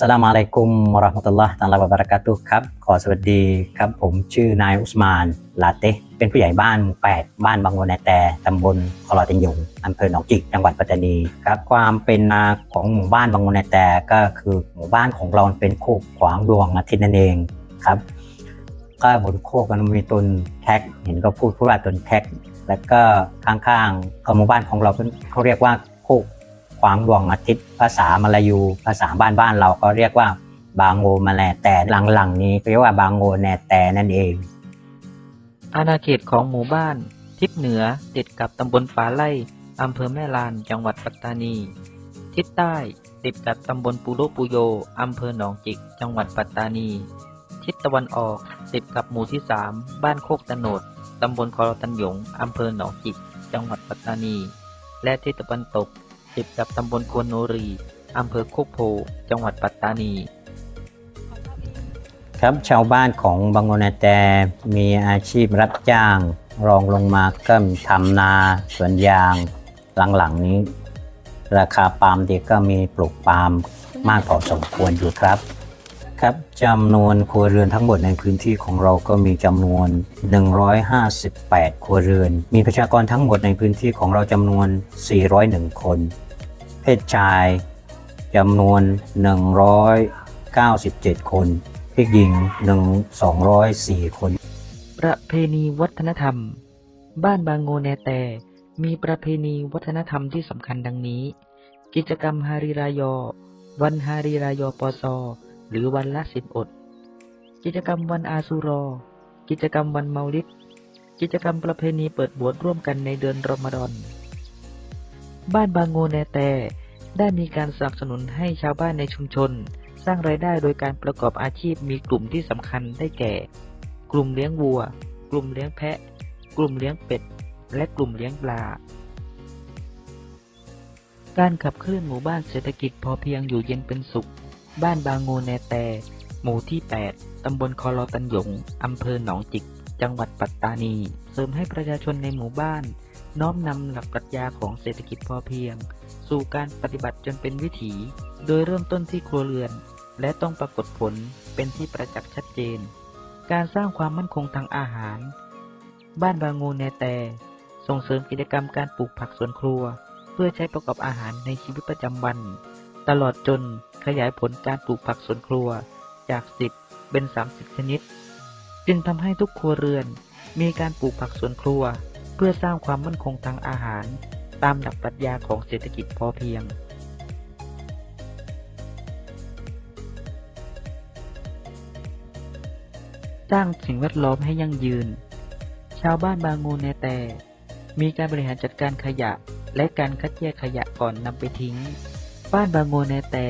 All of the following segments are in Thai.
สลามอะลัยกุมวะราะห์มะตุลลอฮ์ตะอาลาบะบะเราะกาตุครับ ขอสวัสดีครับ ผมชื่อนายอุสมาน ลาเตเป็นผู้ใหญ่บ้าน 8 บ้านบางโงนแต่ตำบลคอลอเตนยงอำเภอหนองจิก จังหวัดปัตตานีครับ ความเป็นมาของหมู่บ้านบางโงนแต่ก็คือหมู่บ้านของเราเป็นโคกขวางดวงอาทิตย์นั่นเองครับ ก็บนโคกมันมีต้นแท็ก เห็นก็พูดพูดว่าต้นแท็ก แล้วก็ข้างๆของหมู่บ้านของเราเขาเรียกว่าโคก ขวางดวงอาทิตย์ ภาษามลายูภาษาบ้านบ้านๆเราก็เรียกว่าบางโงมาแลแต่หลังๆนี้เรียกว่าบางโงแนแต่นั่นเอง อาณาเขตของหมู่บ้าน ทิศเหนือติดกับตำบลฝาไร่อำเภอแม่ลานจังหวัดปัตตานี ทิศใต้ติดกับตำบลปูโรปุโยอำเภอหนองจิก จังหวัดปัตตานี ทิศตะวันออกติดกับหมู่ที่สามบ้านโคกตะโนดตำบลคอรตันหยงอำเภอหนองจิก จังหวัดปัตตานี และทิศตะวันตก ติดกับตำบลควนโนรีอำเภอโคกโพ จังหวัดปัตตานี ครับชาวบ้านของบางโงแนแตมีอาชีพรับจ้าง รองลงมาก็ทำนาสวนยาง หลังๆนี้ ราคาปาล์มเด็กก็มีปลูกปาล์มมากพอสมควรอยู่ครับ ครับจำนวนครัวเรือนทั้งหมดในพื้นที่ของเราก็มีจำนวน 158 ครัวเรือน มีประชากรทั้งหมดในพื้นที่ของเราจำนวน 401 คน ศชายจำนวน 197 คน เพศหญิง1 204 คน ประเพณีวัฒนธรรม บ้านบางโงแนแต่ มีประเพณีวัฒนธรรมที่สำคัญดังนี้ กิจกรรมฮาริรายอ วันฮาริรายอปอซอหรือวันละสิบอด กิจกรรมวันอาซูรอ กิจกรรมวันเมาลิดกิจกรรมประเพณีเปิดบวชร่วมกันในเดือนรอมฎอน บ้านบางโงแนแต่ ได้มีการสนับสนุนให้ชาวบ้านในชุมชน สร้างรายได้โดยการประกอบอาชีพมีกลุ่มที่สำคัญได้แก่ กลุ่มเลี้ยงวัว กลุ่มเลี้ยงแพะ กลุ่มเลี้ยงเป็ด และกลุ่มเลี้ยงปลา การขับเคลื่อนหมู่บ้านเศรษฐกิจพอเพียงอยู่เย็นเป็นสุข บ้านบางโงแนแต่หมู่ที่ 8 ตำบลคอลอตันหยง อำเภอหนองจิก จังหวัดปัตตานี เสริมให้ประชาชนในหมู่บ้าน น้อมนำหลักปรัชญาของเศรษฐกิจพอเพียง สู่การปฏิบัติจนเป็นวิถี โดยเริ่มต้นที่ครัวเรือน และต้องปรากฏผลเป็นที่ประจักษ์ชัดเจน การสร้างความมั่นคงทางอาหาร บ้านบางงูแนแต่ ส่งเสริมกิจกรรมการปลูกผักสวนครัว เพื่อใช้ประกอบอาหารในชีวิตประจำวัน ตลอดจนขยายผลการปลูกผักสวนครัวจาก 10 เป็น 30 ชนิด จึงทำให้ทุกครัวเรือนมีการปลูกผักสวนครัว เพื่อสร้างความมั่นคงทางอาหาร ตามหลักปรัชญาของเศรษฐกิจพอเพียง สร้างสิ่งแวดล้อมให้ยั่งยืน ชาวบ้านบางงูแนแต่ มีการบริหารจัดการขยะและการคัดแยกขยะก่อนนำไปทิ้ง บ้านบางงูแนแต่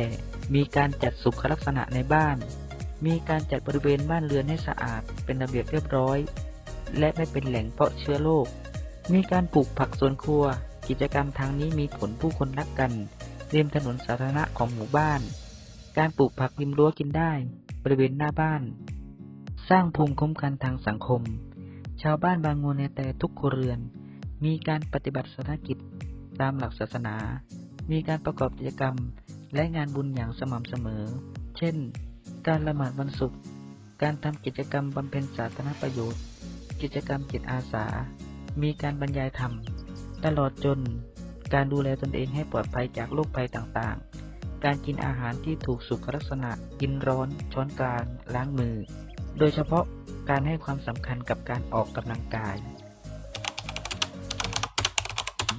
มีการจัดสุขลักษณะในบ้าน มีการจัดบริเวณบ้านเรือนให้สะอาดเป็นระเบียบเรียบร้อยและไม่เป็นแหล่งเพาะเชื้อโรค มีการปลูกผักสวนครัว กิจกรรมทางนี้มีผลผู้คนรักกันริมถนนสาธารณะของหมู่บ้าน การปลูกผักริมรั้วกินได้ บริเวณหน้าบ้าน สร้างภูมิคุ้มกันทางสังคม ชาวบ้านบางงูในแต่ทุกครัวเรือน มีการปฏิบัติศาสนกิจตามหลักศาสนา มีการประกอบกิจกรรมและงานบุญอย่างสม่ำเสมอ เช่น การละหมาดวันศุกร์ การทำกิจกรรมบำเพ็ญสาธารณประโยชน์ กิจกรรมจิตอาสา มีการบรรยายธรรม ตลอดจน การดูแลตนเองให้ปลอดภัยจากโรคภัยต่างๆ การกินอาหารที่ถูกสุขลักษณะ กินร้อน ช้อนกลาง ล้างมือ โดยเฉพาะการให้ความสำคัญกับการออกกำลังกาย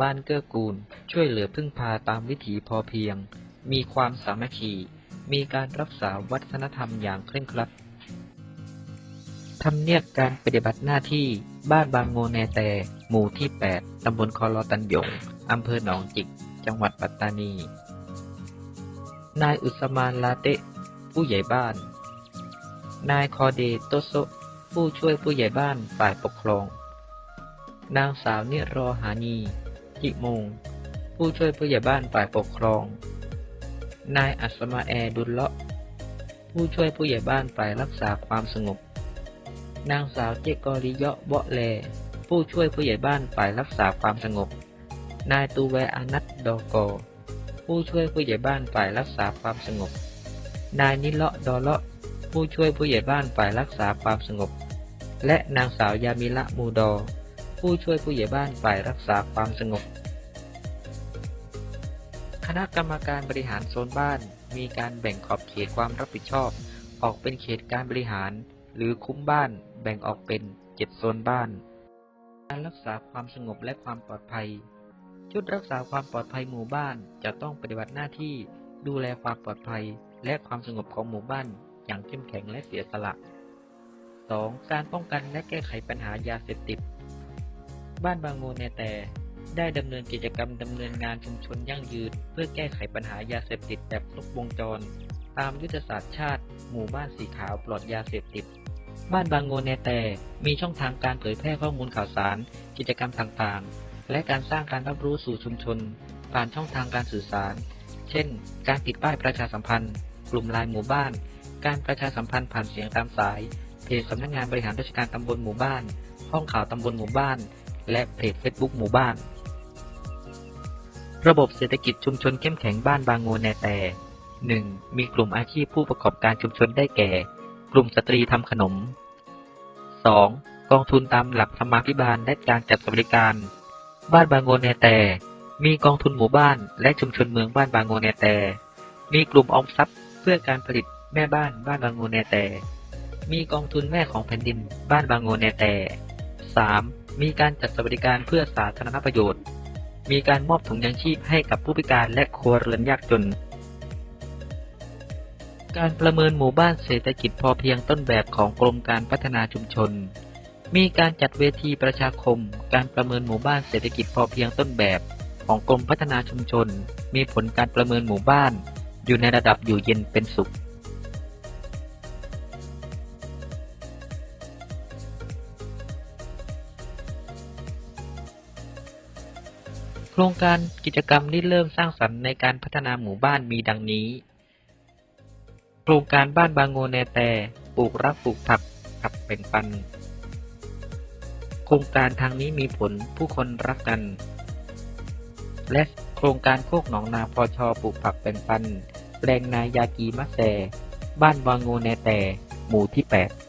บ้านเกื้อกูล ช่วยเหลือพึ่งพาตามวิถีพอเพียง มีความสามัคคี มีการรักษาวัฒนธรรมอย่างเคร่งครัด ทำเนียบการปฏิบัติหน้าที่บ้านบางโงแนแต่ หมู่ที่ 8 ตำบลคอลอตันหยง อำเภอหนองจิก จังหวัดปัตตานี นายอุสมานลาเตะ ผู้ใหญ่บ้าน นายคอเดโตโซ ผู้ช่วยผู้ใหญ่บ้านฝ่ายปกครอง นางสาวเนรอหานีจิมง ผู้ช่วยผู้ใหญ่บ้านฝ่ายปกครอง นายอัสมาแอดุลเลาะ ผู้ช่วยผู้ใหญ่บ้านฝ่ายรักษาความสงบ นางสาวเจกอริเยาะเบาะแล ผู้ช่วยผู้ใหญ่บ้านฝ่ายรักษาความสงบ นายตูแวอานัตดอกอ ผู้ช่วยผู้ใหญ่บ้านฝ่ายรักษาความสงบ นายนิเลาะดอเลาะ ผู้ช่วยผู้ใหญ่บ้านฝ่ายรักษาความสงบ และนางสาวยามิละมูดอ ผู้ช่วยผู้ใหญ่บ้านฝ่ายรักษาความสงบ คณะกรรมการบริหารโซนบ้านมีการแบ่งขอบเขตความรับผิดชอบ ออกเป็นเขตการบริหาร หรือคุ้มบ้านแบ่งออกเป็นเจ็ดโซนบ้าน การรักษาความสงบและความปลอดภัย ชุดรักษาความปลอดภัยหมู่บ้านจะต้องปฏิบัติหน้าที่ดูแลความปลอดภัยและความสงบของหมู่บ้านอย่างเข้มแข็งและเสียสละ 2. การป้องกันและแก้ไขปัญหายาเสพติด บ้านบางโงแนแต่ได้ดำเนินกิจกรรมดำเนินงานชุมชนยั่งยืนเพื่อแก้ไขปัญหายาเสพติดแบบครบวงจร ตามยุทธศาสตร์ชาติ หมู่บ้านสีขาวปลอดยาเสพติด บ้านบางโงแนแต่มีช่องทางการเผยแพร่ข้อมูลข่าวสาร กิจกรรมต่างๆ และการสร้างการรับรู้สู่ชุมชน ผ่านช่องทางการสื่อสาร เช่น การติดป้ายประชาสัมพันธ์ กลุ่มไลน์หมู่บ้าน การประชาสัมพันธ์ผ่านเสียงตามสาย เพจสำนักงานบริหารราชการตำบลหมู่บ้าน ห้องข่าวตำบลหมู่บ้าน และเพจเฟซบุ๊กหมู่บ้าน ระบบเศรษฐกิจชุมชนเข้มแข็งบ้านบางโงแนแต่ 1. มีกลุ่มอาชีพผู้ประกอบการชุมชนได้แก่ กลุ่มสตรีทำขนม 2. กองทุนตามหลักธรรมาภิบาลและการจัดสวัสดิการ บ้านบางโงแนแต่ มีกองทุนหมู่บ้าน และชุมชนเมืองบ้านบางโงแนแต่ มีกลุ่มออมทรัพย์เพื่อการผลิตแม่บ้านบ้านบางโงแนแต่ มีกองทุนแม่ของแผ่นดินบ้านบางโงแนแต่ 3. มีการจัดสวัสดิการเพื่อสาธารณประโยชน์ มีการมอบถุงยังชีพให้กับผู้พิการและครัวเรือนยากจน การประเมินหมู่บ้านเศรษฐกิจพอเพียงต้นแบบของกรมการพัฒนาชุมชน มีการจัดเวทีประชาคม การประเมินหมู่บ้านเศรษฐกิจพอเพียงต้นแบบของกรมพัฒนาชุมชน มีผลการประเมินหมู่บ้าน อยู่ในระดับอยู่เย็นเป็นสุข โครงการกิจกรรมที่เริ่มสร้างสรรค์ในการพัฒนาหมู่บ้านมีดังนี้ ครงการบ้านบางโงแนแต่ปลูกรักปลูกผักกับแบ่งปัน โครงการทางนี้มีผลผู้คนรักกัน และโครงการโคกหนองนาพอชอปลูกผักแบ่งปันแปลงนายากีมะแซ บ้านบางโงแนแต่หมู่ที่ 8